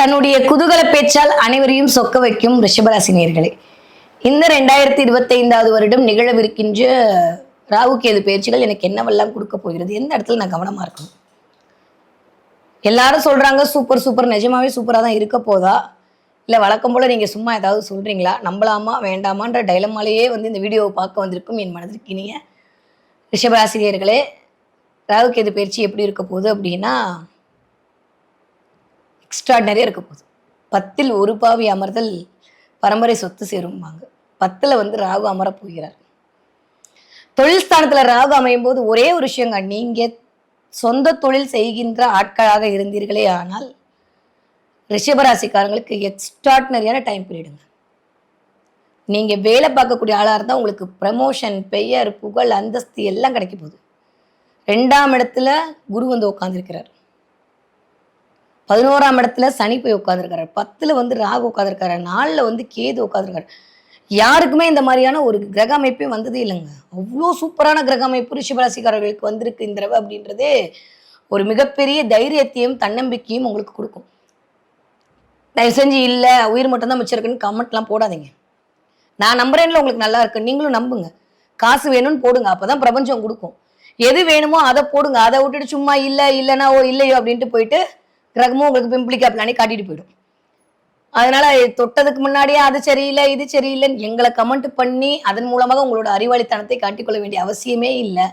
தன்னுடைய குதூகல பேச்சால் அனைவரையும் சொக்க வைக்கும் ரிஷபராசி நேர்களே இந்த ரெண்டாயிரத்தி இருபத்தைந்தாவது வருடம் நிகழவிருக்கின்ற ராகு கேது பயிற்சிகள் எனக்கு என்னவெல்லாம் கொடுக்க போகிறது? எந்த இடத்துல நான் கவனமா இருக்கணும்? எல்லாரும் சொல்றாங்க சூப்பர் சூப்பர். நிஜமாவே சூப்பராக தான் இருக்க போதா? இல்லை வழக்கம் போல நீங்கள் சும்மா ஏதாவது சொல்கிறீங்களா நம்பலாமா வேண்டாமான்ற டைலமாலேயே வந்து இந்த வீடியோவை பார்க்க வந்திருக்கும் என் மனதிற்கு இனிய ரிஷபராசிரியர்களே ராகு கேது பயிற்சி எப்படி இருக்க போகுது அப்படின்னா எக்ஸ்ட்ராடினரியாக இருக்க போகுது. பத்தில் ஒரு பாவி அமர்தல் பரம்பரை சொத்து சேரும்பாங்க. பத்தில் வந்து ராகு அமரப் போகிறார். தொழில் ஸ்தானத்தில் ராகு அமையும் போது ஒரே ஒரு விஷயங்க நீங்கள் சொந்த தொழில் செய்கின்ற ஆட்களாக இருந்தீர்களே ஆனால் ரிஷபராசிக்காரங்களுக்கு எக்ஸ்ட்ராடினரியான டைம் பீரியடுங்க நீங்கள் வேலை பார்க்கக்கூடிய ஆளாக இருந்தால் உங்களுக்கு ப்ரமோஷன் பெயர் புகழ் அந்தஸ்து எல்லாம் கிடைக்க போகுது. ரெண்டாம் இடத்துல குரு வந்து உட்காந்துருக்கிறார் பதினோராம் இடத்துல சனி போய் உட்காந்துருக்காரு பத்துல வந்து ராகு உட்காந்துருக்காரு நாலுல வந்து கேது உட்காந்துருக்காரு யாருக்குமே இந்த மாதிரியான ஒரு கிரக அமைப்பே வந்ததே இல்லைங்க. அவ்வளோ சூப்பரான கிரக அமைப்பு ரிஷபராசிக்காரர்களுக்கு வந்திருக்கு இந்த தடவை அப்படின்றதே ஒரு மிகப்பெரிய தைரியத்தையும் தன்னம்பிக்கையும் உங்களுக்கு கொடுக்கும். தயவு செஞ்சு இல்லை உயிர் மட்டும்தான் மிச்சம் இருக்குன்னு கமெண்ட்லாம் போடாதீங்க. நான் நம்புறேன்ல உங்களுக்கு நல்லா இருக்கு. நீங்களும் நம்புங்க. காசு வேணும்னு போடுங்க. அப்போதான் பிரபஞ்சம் கொடுக்கும். எது வேணுமோ அதை போடுங்க. அதை விட்டுட்டு சும்மா இல்லை இல்லைனா ஓ இல்லையோ அப்படின்ட்டு போயிட்டு கிரகமும் உங்களுக்கு பிம்பிளிக்கா பிளானி காட்டிட்டு போயிடும். அதனால தொட்டதுக்கு முன்னாடியே அது சரியில்லை இது சரியில்லைன்னு எங்களை கமெண்ட் பண்ணி அதன் மூலமாக உங்களோட அறிவாளித்தனத்தை காட்டிக்கொள்ள வேண்டிய அவசியமே இல்லை.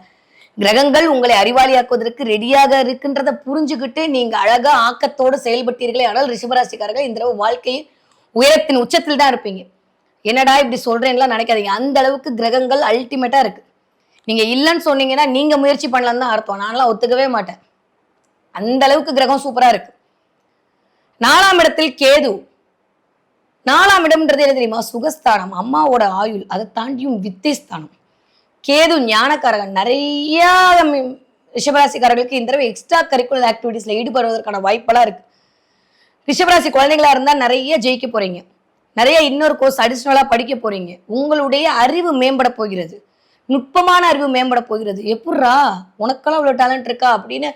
கிரகங்கள் உங்களை அறிவாளியாக்குவதற்கு ரெடியாக இருக்குன்றத புரிஞ்சுக்கிட்டு நீங்க அழகா ஆக்கத்தோடு செயல்பட்டீர்களே ஆனால் ரிஷபராசிக்காரர்கள் இந்த தடவை வாழ்க்கையில் உயரத்தின் உச்சத்தில் தான் இருப்பீங்க. என்னடா இப்படி சொல்றேன்லாம் நினைக்காதீங்க. அந்த அளவுக்கு கிரகங்கள் அல்டிமேட்டா இருக்கு. நீங்க இல்லைன்னு சொன்னீங்கன்னா நீங்க முயற்சி பண்ணலாம்னு தான் அர்த்தம். நான்லாம் ஒத்துக்கவே மாட்டேன். அந்த அளவுக்கு கிரகம் சூப்பரா இருக்கு. நாலாம் இடத்தில் கேது. நாலாம் இடம்ன்றது என்ன தெரியுமா? சுகஸ்தானம் அம்மாவோட ஆயுள் அதை தாண்டியும் வித்தை ஸ்தானம் கேது ஞானக்காரகன் நிறைய ரிஷபராசிக்காரர்களுக்கு இந்த தடவை எக்ஸ்ட்ரா கரிக்குலர் ஆக்டிவிட்டீஸ்ல ஈடுபடுவதற்கான வாய்ப்பெல்லாம் இருக்கு. ரிஷபராசி குழந்தைங்களா இருந்தால் நிறைய ஜெயிக்க போறீங்க. நிறைய இன்னொரு கோர்ஸ் அடிஷ்னலாக படிக்க போறீங்க. உங்களுடைய அறிவு மேம்பட போகிறது. நுட்பமான அறிவு மேம்பட போகிறது. எப்புட்றா? உனக்கெல்லாம் இவ்வளவு டேலண்ட் இருக்கா? அப்படின்னு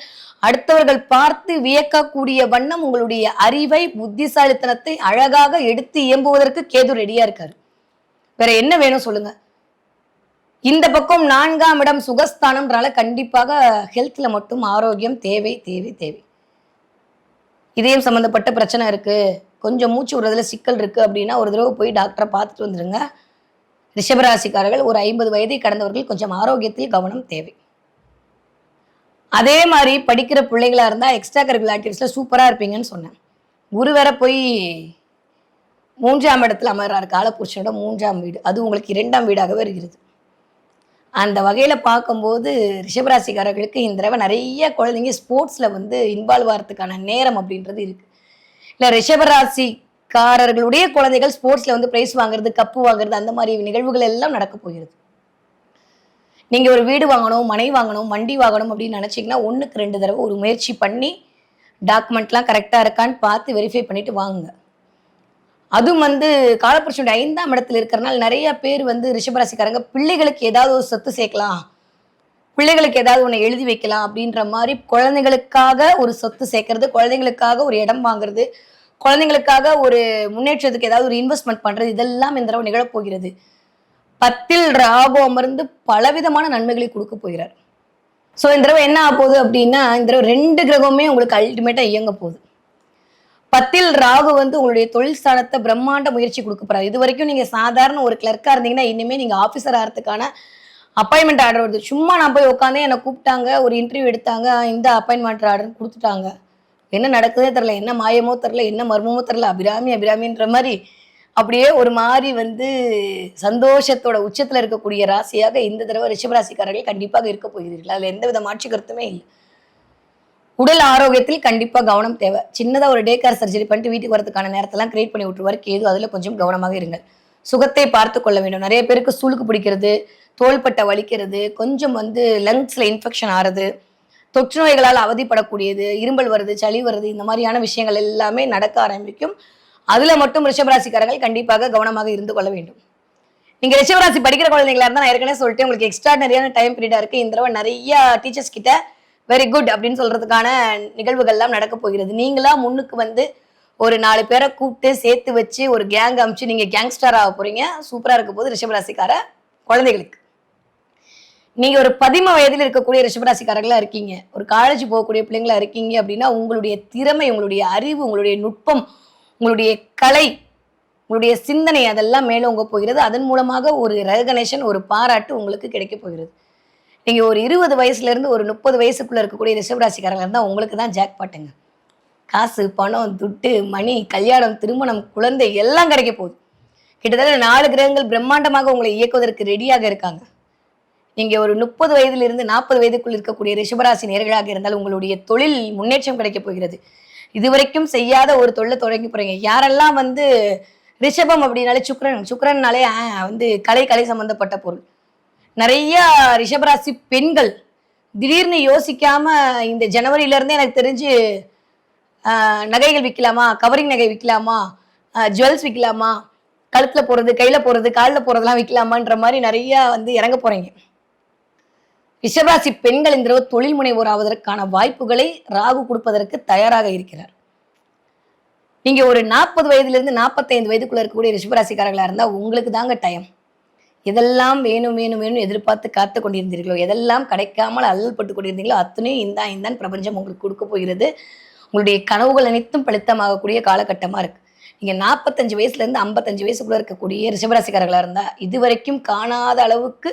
அடுத்தவர்கள் பார்த்து வியக்கக்கூடிய வண்ணம் உங்களுடைய அறிவை புத்திசாலித்தனத்தை அழகாக எடுத்து இயம்புவதற்கு கேது ரெடியா இருக்காரு. வேற என்ன வேணும் சொல்லுங்க. இந்த பக்கம் நான்காம் இடம் சுகஸ்தானம்ன்றால கண்டிப்பாக ஹெல்த்ல மட்டும் ஆரோக்கியம் தேவை தேவை தேவை. இதயம் சம்பந்தப்பட்ட பிரச்சனை இருக்கு. கொஞ்சம் மூச்சு விடுறதுல சிக்கல் இருக்கு அப்படின்னா ஒரு தடவை போய் டாக்டரை பார்த்துட்டு வந்துருங்க. ரிஷபராசிக்காரர்கள் ஒரு ஐம்பது வயதை கடந்தவர்கள் கொஞ்சம் ஆரோக்கியத்தில் கவனம் தேவை. அதே மாதிரி படிக்கிற பிள்ளைகளாக இருந்தால் எக்ஸ்ட்ரா கரிக்குலர் ஆக்டிவிட்டிஸில் சூப்பராக இருப்பீங்கன்னு சொன்னேன். குரு வேற போய் மூன்றாம் இடத்துல அமர்றாரு காலபுருஷனோட மூன்றாம் வீடு. அது உங்களுக்கு இரண்டாம் வீடாகவே இருக்கிறது அந்த வகையில் பார்க்கும்போது ரிஷபராசிக்காரர்களுக்கு இந்த தடவை நிறைய குழந்தைங்க ஸ்போர்ட்ஸில் வந்து இன்வால்வ் ஆகிறதுக்கான நேரம் அப்படின்றது இருக்குது இல்லை ரிஷபராசி காரர்களுடைய குழந்தைகள் ஸ்போர்ட்ஸ்ல வந்து பிரைஸ் வாங்குறது கப்பு வாங்குறது அந்த மாதிரி நிகழ்வுகள் எல்லாம் நடக்க போகிறது. நீங்க ஒரு வீடு வாங்கணும் மனை வாங்கணும் வண்டி வாங்கணும் அப்படின்னு நினைச்சீங்கன்னா ஒண்ணுக்கு ரெண்டு தடவை ஒரு முயற்சி பண்ணி டாக்குமெண்ட்லாம் கரெக்டா இருக்கான்னு பார்த்து வெரிஃபை பண்ணிட்டு வாங்குங்க. அதுவும் வந்து காலப்புருஷனுடைய ஐந்தாம் இடத்துல இருக்கிறனால நிறைய பேர் வந்து ரிஷபராசிக்காரங்க பிள்ளைகளுக்கு ஏதாவது ஒரு சொத்து சேர்க்கலாம். பிள்ளைகளுக்கு ஏதாவது ஒன்று எழுதி வைக்கலாம் அப்படின்ற மாதிரி குழந்தைகளுக்காக ஒரு சொத்து சேர்க்கறது குழந்தைங்களுக்காக ஒரு இடம் வாங்குறது குழந்தைங்களுக்காக ஒரு முன்னேற்றத்துக்கு ஏதாவது ஒரு இன்வெஸ்ட்மெண்ட் பண்றது இதெல்லாம் இந்த தடவை நிகழப்போகிறது. பத்தில் ராகு அமர்ந்து பலவிதமான நன்மைகளை கொடுக்க போகிறார். ஸோ இந்த தடவை என்ன ஆக போகுது அப்படின்னா இந்த தடவை ரெண்டு கிரகமுமே உங்களுக்கு அல்டிமேட்டா இயங்க போகுது. பத்தில் ராகு வந்து உங்களுடைய தொழில் ஸ்தானத்தை பிரம்மாண்ட முயற்சி கொடுக்க போறாரு. இது வரைக்கும் நீங்க சாதாரண ஒரு கிளர்க்கா இருந்தீங்கன்னா இனிமே நீங்க ஆஃபீஸர் ஆகிறதுக்கான அப்பாயின்மெண்ட் ஆர்டர் வருது. சும்மா நான் போய் உட்காந்தே என்னை கூப்பிட்டாங்க ஒரு இன்டர்வியூ எடுத்தாங்க இந்த அப்பாயின்மெண்ட் ஆர்டர் கொடுத்துட்டாங்க. என்ன நடக்குதே தெரில என்ன மாயமோ தெரில என்ன மர்மமோ தெரில அபிராமி அபிராமின்ற மாதிரி அப்படியே ஒரு மாதிரி வந்து சந்தோஷத்தோட உச்சத்தில் இருக்கக்கூடிய ராசியாக இந்த தடவை ரிஷபராசிக்காரர்கள் கண்டிப்பாக இருக்க போகிறீர்கள். அதில் எந்த வித மாற்று கருத்துமே இல்லை. உடல் ஆரோக்கியத்தில் கண்டிப்பாக கவனம் தேவை. சின்னதாக ஒரு டே கேர் சர்ஜரி பண்ணிட்டு வீட்டுக்கு வரதுக்கான நேரத்தெல்லாம் கிரியேட் பண்ணி விட்டுருவாரு. கேது அதில் கொஞ்சம் கவனமாக இருங்கள். சுகத்தை பார்த்து கொள்ள வேண்டும். நிறைய பேருக்கு சூளுக்கு பிடிக்கிறது தோள்பட்டை வலிக்கிறது கொஞ்சம் வந்து லங்ஸில் இன்ஃபெக்ஷன் ஆறது தொற்று நோய்களால் அவதிப்படக்கூடியது இரும்பல் வருது சளி வருது இந்த மாதிரியான விஷயங்கள் எல்லாமே நடக்க ஆரம்பிக்கும். அதுல மட்டும் ரிஷபராசிக்காரர்கள் கண்டிப்பாக கவனமாக இருந்து கொள்ள வேண்டும். நீங்க ரிஷபராசி படிக்கிற குழந்தைங்களா இருந்தா நான் ஏற்கனவே சொல்லிட்டேன் உங்களுக்கு எக்ஸ்ட்ரா டைம் பீரியடா இருக்கு. இந்த தடவை நிறைய டீச்சர்ஸ் கிட்ட வெரி குட் அப்படின்னு சொல்றதுக்கான நிகழ்வுகள் எல்லாம் நடக்க போகிறது. நீங்களா முன்னுக்கு வந்து ஒரு நாலு பேரை கூப்பிட்டு சேர்த்து வச்சு ஒரு கேங் அமிச்சு நீங்க கேங்ஸ்டர் ஆக போறீங்க. சூப்பரா இருக்க போது ரிஷபராசிக்கார குழந்தைகளுக்கு. நீங்க ஒரு பதிம வயதில் இருக்கக்கூடிய ரிஷபராசிக்காரர்களா இருக்கீங்க. ஒரு காலேஜ் போகக்கூடிய பிள்ளைங்களா இருக்கீங்க அப்படின்னா உங்களுடைய திறமை உங்களுடைய அறிவு உங்களுடைய நுட்பம் உங்களுடைய கலை உங்களுடைய சிந்தனை அதெல்லாம் மேலோங்க போகிறது. அதன் மூலமாக ஒரு ரெகனேஷன் ஒரு பாராட்டு உங்களுக்கு கிடைக்க போகிறது. நீங்க ஒரு இருபது வயசுல இருந்து ஒரு முப்பது வயசுக்குள்ள இருக்கக்கூடிய ரிஷபராசிக்காரர்கள் இருந்தால் உங்களுக்கு தான் ஜாக் பாட்டுங்க காசு பணம் துட்டு மணி கல்யாணம் திருமணம் குழந்தை எல்லாம் கிடைக்க போகுது. கிட்டத்தட்ட நாலு கிரகங்கள் பிரம்மாண்டமாக உங்களை இயக்குவதற்கு ரெடியாக இருக்காங்க. நீங்க ஒரு முப்பது வயதிலிருந்து நாற்பது வயதுக்குள் இருக்கக்கூடிய ரிஷபராசி நேர்களாக இருந்தால் உங்களுடைய தொழில் முன்னேற்றம் கிடைக்க போகிறது. இதுவரைக்கும் செய்யாத ஒரு தொழிலை தொடங்கி போறீங்க. யாரெல்லாம் வந்து ரிஷபம் அப்படின்னாலே சுக்ரன் சுக்ரன்னாலே வந்து கலை கலை சம்பந்தப்பட்ட பொருள். நிறைய ரிஷபராசி பெண்கள் திடீர்னு யோசிக்காம இந்த ஜனவரியில இருந்தே எனக்கு தெரிஞ்சு ஆஹ், நகைகள் விற்கலாமா? கவரிங் நகை விற்கலாமா? ஜுவல்ஸ் விற்கலாமா? கழுத்துல போறது கையில போறது காலில் போறதெல்லாம் விற்கலாமான்ற மாதிரி நிறைய வந்து இறங்க போறீங்க. ரிஷபராசி பெண்கள் இந்த தடவை தொழில் முனைவோர் ஆவதற்கான வாய்ப்புகளை ராகு கொடுப்பதற்கு தயாராக இருக்கிறார். நீங்க ஒரு நாற்பது வயதுலேருந்து நாற்பத்தைந்து வயதுக்குள்ள இருக்கக்கூடிய ரிஷபராசிக்காரர்களா இருந்தா உங்களுக்கு தாங்க டைம் எதெல்லாம் வேணும் வேணும் வேணும் எதிர்பார்த்து காத்து கொண்டிருந்தீர்களோ எதெல்லாம் கிடைக்காமல் அல்லல்பட்டு கொண்டிருந்தீங்களோ அத்தனையும் இந்தா இந்தான் பிரபஞ்சம் உங்களுக்கு கொடுக்க போகிறது. உங்களுடைய கனவுகள் அனைத்தும் பழுத்தமாகக்கூடிய காலகட்டமா இருக்கு. நீங்க நாற்பத்தஞ்சு வயசுல இருந்து ஐம்பத்தஞ்சு வயசுக்குள்ள இருக்கக்கூடிய ரிஷபராசிக்காரர்களா இருந்தா இதுவரைக்கும் காணாத அளவுக்கு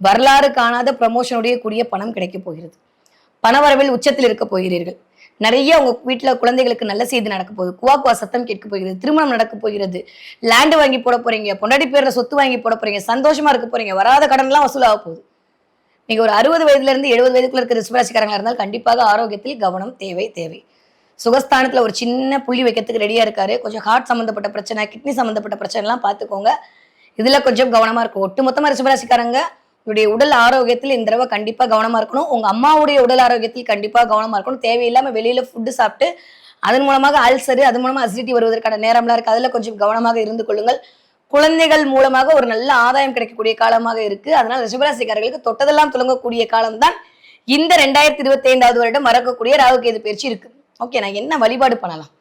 வரலாறு காணாத ப்ரமோஷனுடைய கூடிய பணம் கிடைக்க போகிறது. பணவரவில் உச்சத்தில் இருக்க போகிறீர்கள். நிறைய உங்க வீட்டுல குழந்தைகளுக்கு நல்ல செய்தி நடக்க போகுது. குவா குவா சத்தம் கேட்க போகிறது. திருமணம் நடக்க போகிறது. லேண்டு வாங்கி போட போறீங்க. பொண்டாட்டி பேர்ல சொத்து வாங்கி போட போறீங்க. சந்தோஷமா இருக்க போறீங்க. வராத கடன்லாம் வசூலாக போகுது. நீங்க ஒரு அறுபது வயதுல இருந்து எழுபது வயதுக்குள்ள இருக்கிற ரிஷபராசிக்காரங்களா இருந்தால் கண்டிப்பாக ஆரோக்கியத்தில் கவனம் தேவை தேவை. சுகஸ்தானத்துல ஒரு சின்ன புள்ளி வைக்கிறதுக்கு ரெடியா இருக்காரு. கொஞ்சம் ஹார்ட் சம்பந்தப்பட்ட பிரச்சனை கிட்னி சம்பந்தப்பட்ட பிரச்சனை எல்லாம் பார்த்துக்கோங்க. இதுல கொஞ்சம் கவனமா இருக்கும் ஒட்டுமொத்தமா ரிஷபராசிக்காரங்க உங்களுடைய உடல் ஆரோக்கியத்தில் இந்த தடவை கண்டிப்பா கவனமா இருக்கணும். உங்க அம்மாவுடைய உடல் ஆரோக்கியத்தில் கண்டிப்பா கவனமா இருக்கணும். தேவையில்லாம வெளியில ஃபுட்டு சாப்பிட்டு அதன் மூலமாக அல்சரு அது மூலமா அசிடிட்டி வருவதற்கான நேரம்லாம் இருக்கு. அதுல கொஞ்சம் கவனமாக இருந்து கொள்ளுங்கள். குழந்தைகள் மூலமாக ஒரு நல்ல ஆதாயம் கிடைக்கக்கூடிய காலமாக இருக்கு. அதனால ரிஷபராசிக்காரர்களுக்கு தொட்டதெல்லாம் துலங்கக்கூடிய காலம்தான். இந்த ரெண்டாயிரத்தி இருபத்தி ஐந்தாவது வருடம் மறக்கக்கூடிய ராகு கேது பயிற்சி இருக்கு. ஓகே நான் என்ன வழிபாடு பண்ணலாம்?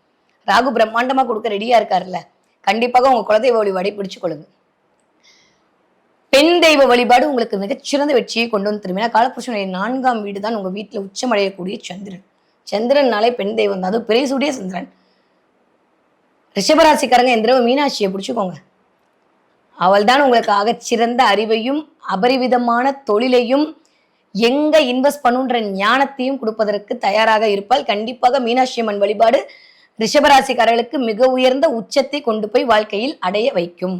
ராகு பிரம்மாண்டமா கொடுக்க ரெடியா இருக்காருல்ல. கண்டிப்பாக உங்க குலதெய்வ வழிபாடை பிடிச்சு கொள்ளுங்க பெண் தெய்வ வழிபாடு உங்களுக்கு மிகச்சிறந்த வெற்றியை கொண்டு வந்து திரும்பினா காலபுருஷனுடைய நான்காம் வீடு தான் உங்க வீட்டில் உச்சமடையக்கூடிய சந்திரன். சந்திரன்னாலே பெண் தெய்வம் தான். அதுவும் பெரிய சந்திரன். ரிஷபராசிக்காரங்க இந்த தடவை மீனாட்சியை பிடிச்சிக்கோங்க. அவள் தான் உங்களுக்கு ஆகச்சிறந்த அறிவையும் அபரிவிதமான தொழிலையும் எங்க இன்வெஸ்ட் பண்ணுன்ற ஞானத்தையும் கொடுப்பதற்கு தயாராக இருப்பால் கண்டிப்பாக மீனாட்சி அம்மன் வழிபாடு ரிஷபராசிக்காரர்களுக்கு மிக உயர்ந்த உச்சத்தை கொண்டு போய் வாழ்க்கையில் அடைய வைக்கும்.